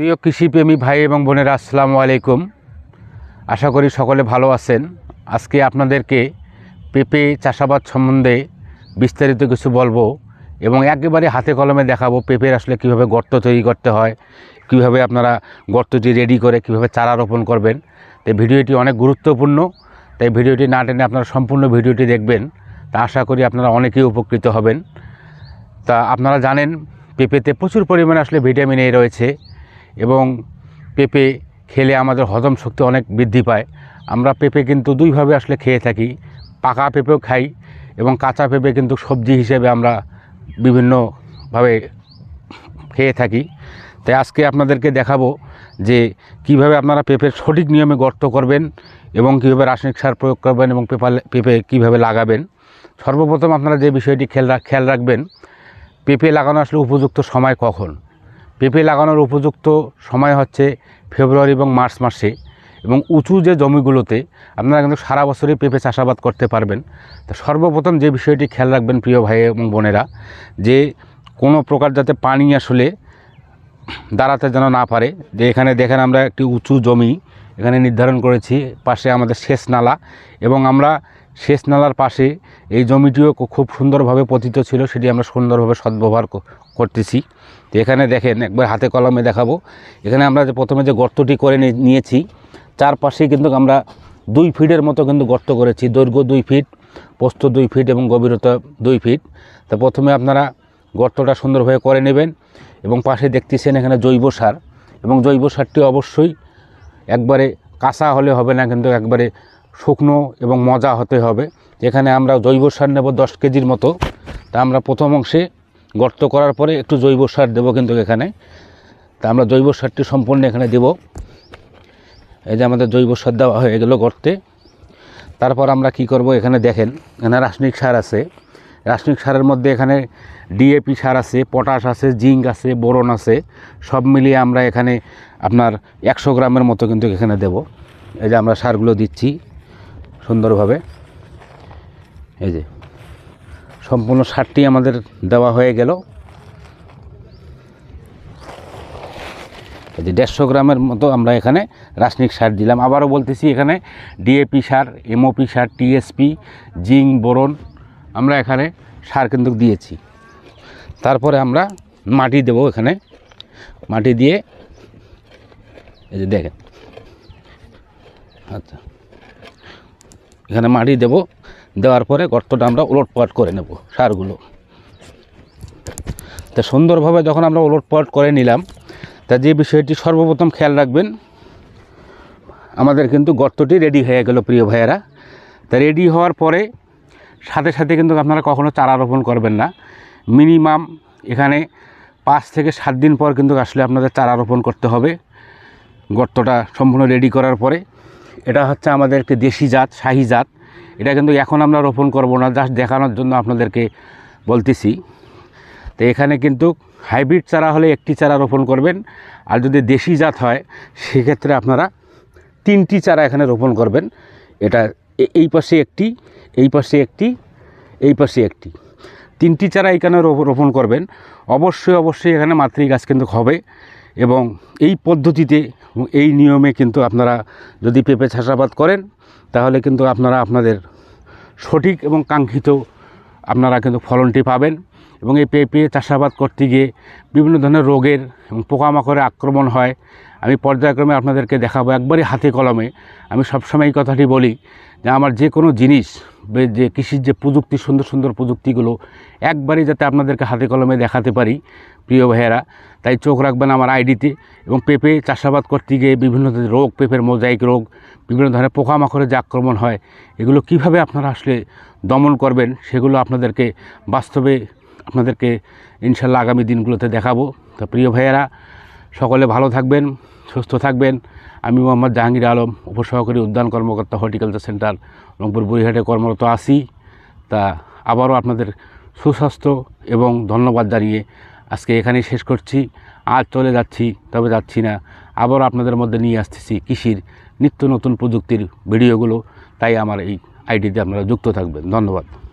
প্রিয় কৃষিপ্রেমী ভাই এবং বোনেরা, আসসালামু আলাইকুম। আশা করি সকলে ভালো আছেন। আজকে আপনাদেরকে পেঁপে চাষাবাদ সম্বন্ধে বিস্তারিত কিছু বলব এবং একেবারে হাতে কলমে দেখাবো পেঁপের আসলে কীভাবে গর্ত তৈরি করতে হয়, কীভাবে আপনারা গর্তটি রেডি করে কীভাবে চারা রোপণ করবেন। তাই ভিডিওটি অনেক গুরুত্বপূর্ণ, তাই ভিডিওটি না টেনে আপনারা সম্পূর্ণ ভিডিওটি দেখবেন। তা আশা করি আপনারা অনেকেই উপকৃত হবেন। তা আপনারা জানেন, পেঁপেতে প্রচুর পরিমাণে আসলে ভিটামিন এ রয়েছে। এবং পেঁপে খেলে আমাদের হজম শক্তি অনেক বৃদ্ধি পায়। আমরা পেঁপে কিন্তু দুইভাবে আসলে খেয়ে থাকি। পাকা পেঁপেও খাই এবং কাঁচা পেঁপে কিন্তু সবজি হিসেবে আমরা বিভিন্নভাবে খেয়ে থাকি। তাই আজকে আপনাদেরকে দেখাবো যে কীভাবে আপনারা পেঁপের সঠিক নিয়মে গর্ত করবেন এবং কীভাবে রাসায়নিক সার প্রয়োগ করবেন এবং পেঁপা পেঁপে কীভাবে লাগাবেন। সর্বপ্রথম আপনারা যে বিষয়টি খেয়াল খেয়াল রাখবেন, পেঁপে লাগানো আসলে উপযুক্ত সময় কখন? পেঁপে লাগানোর উপযুক্ত সময় হচ্ছে ফেব্রুয়ারি এবং মার্চ মাসে এবং উঁচু যে জমিগুলোতে আপনারা কিন্তু সারা বছরই পেঁপে চাষাবাদ করতে পারবেন। তো সর্বপ্রথম যে বিষয়টি খেয়াল রাখবেন প্রিয় ভাই এবং বোনেরা, যে কোনো প্রকার যাতে পানি আসলে দাঁড়াতে যেন না পারে, যে এখানে দেখেন আমরা একটি উঁচু জমি এখানে নির্ধারণ করেছি, পাশে আমাদের সেচ নালা এবং আমরা সেচ নালার পাশে এই জমিটিও খুব সুন্দরভাবে পতিত ছিল, সেটি আমরা সুন্দরভাবে সদ্ব্যবহার করতেছি। তো এখানে দেখেন, একবার হাতে কলমে দেখাবো। এখানে আমরা যে প্রথমে যে গর্তটি করে নিয়েছি চারপাশে কিন্তু আমরা দুই ফিটের মতো কিন্তু গর্ত করেছি। দৈর্ঘ্য দুই ফিট, প্রস্থ দুই ফিট এবং গভীরতা দুই ফিট। তা প্রথমে আপনারা গর্তটা সুন্দরভাবে করে নেবেন এবং পাশে দেখতেছেন এখানে জৈব সার। এবং জৈব সারটি অবশ্যই একবারে কাঁচা হলে হবে না, কিন্তু একবারে শুকনো এবং মজা হতে হবে। এখানে আমরা জৈব সার নেব দশ কেজির মতো। তা আমরা প্রথম অংশে গর্ত করার পরে একটু জৈব সার দেবো কিন্তু এখানে। তা আমরা জৈব সারটি সম্পূর্ণ এখানে দেব। এই যে আমাদের জৈব সার দেওয়া হয়ে গেল গর্তে। তারপর আমরা কি করব এখানে দেখেন, এখানে রাসায়নিক সার আছে। রাসায়নিক সারের মধ্যে এখানে ডিএপি সার আছে, পটাশ আছে, জিঙ্ক আছে, বোরন আছে। সব মিলিয়ে আমরা এখানে আপনার একশো গ্রামের মতো কিন্তু এখানে দেব। এই যে আমরা সারগুলো দিচ্ছি। সুন্দরভাবে। এই যে, সম্পূর্ণ সারটি আমাদের দেওয়া হয়ে গেল। এই যে দেড়শো গ্রামের মতো আমরা এখানে রাসায়নিক সার দিলাম। আবারও বলতেছি এখানে ডিএপি সার, এমওপি সার, টিএসপি, জিঙ্ক, বোরন আমরা এখানে সার কিন্তু দিয়েছি। তারপরে আমরা মাটি দেব এখানে। মাটি দিয়ে, এই যে দেখেন। আচ্ছা। এখানে মাটি দেব, দেওয়ার পরে গর্তটা আমরা উলট পালট করে নেব সারগুলো। তা সুন্দরভাবে যখন আমরা উলট পালট করে নিলাম, তা যে বিষয়টি সর্বপ্রথম খেয়াল রাখবেন, আমাদের কিন্তু গর্তটি রেডি হয়ে গেল প্রিয় ভাইয়েরা। তা রেডি হওয়ার পরে সাথে সাথে কিন্তু আপনারা কখনো চারা রোপণ করবেন না। মিনিমাম এখানে পাঁচ থেকে সাত দিন পর কিন্তু আসলে আপনাদের চারা রোপণ করতে হবে। গর্তটা সম্পূর্ণ রেডি করার পরে এটা হচ্ছে আমাদের একটি দেশি জাত, শাহি জাত। এটা কিন্তু এখন আমরা রোপণ করব না, জাস্ট দেখানোর জন্য আপনাদেরকে বলতেছি। তো এখানে কিন্তু হাইব্রিড চারা হলে একটি চারা রোপণ করবেন, আর যদি দেশি জাত হয়, সেক্ষেত্রে আপনারা তিনটি চারা এখানে রোপণ করবেন। এটা এই পাশে একটি, এই পাশে একটি, এই পাশে একটি। তিনটি চারা এখানে রোপ- রোপণ করবেন। অবশ্যই অবশ্যই এখানে মাতৃ গাছ কিন্তু হবে। এবং এই পদ্ধতিতে এই নিয়মে কিন্তু আপনারা যদি পেঁপে চাষাবাদ করেন, তাহলে কিন্তু আপনারা আপনাদের সঠিক এবং কাঙ্ক্ষিত আপনারা কিন্তু ফলনটি পাবেন। এবং এই পেঁপে চাষাবাদ করতে গিয়ে বিভিন্ন ধরনের রোগের এবং পোকামাকড়ের আক্রমণ হয়। আমি পর্যায়ক্রমে আপনাদেরকে দেখাবো একবারই হাতে কলমে। আমি সবসময় এই কথাটি বলি আমার যে কোনো জিনিস যে কৃষির যে প্রযুক্তি, সুন্দর সুন্দর প্রযুক্তিগুলো একবারই যাতে আপনাদেরকে হাতে কলমে দেখাতে পারি, প্রিয় ভাইয়েরা। তাই চোখ রাখবেন আমার আইডিতে এবং পেঁপে চাষাবাদ করতে গিয়ে বিভিন্ন রোগ, পেঁপের মোজাইক রোগ, বিভিন্ন ধরনের পোকামাকড়ের যে আক্রমণ হয়, এগুলো কীভাবে আপনারা আসলে দমন করবেন, সেগুলো আপনাদেরকে বাস্তবে আপনাদেরকে ইনশাল্লাহ আগামী দিনগুলোতে দেখাবো। তো প্রিয় ভাইয়েরা সকলে ভালো থাকবেন, সুস্থ থাকবেন। আমি মোহাম্মদ জাহাঙ্গীর আলম, উপসহকারী উদ্যান কর্মকর্তা, হর্টিকালচার সেন্টার, রংপুর বুড়িহাটে কর্মরত আছি। তা আবারও আপনাদের সুস্বাস্থ্য এবং ধন্যবাদ জানিয়ে আজকে এখানেই শেষ করছি। আজ চলে যাচ্ছি, তবে যাচ্ছি না। আবারও আপনাদের মধ্যে নিয়ে আসতেছি কৃষির নিত্য নতুন প্রযুক্তির ভিডিওগুলো। তাই আমার এই আইডিতে আপনারা যুক্ত থাকবেন। ধন্যবাদ।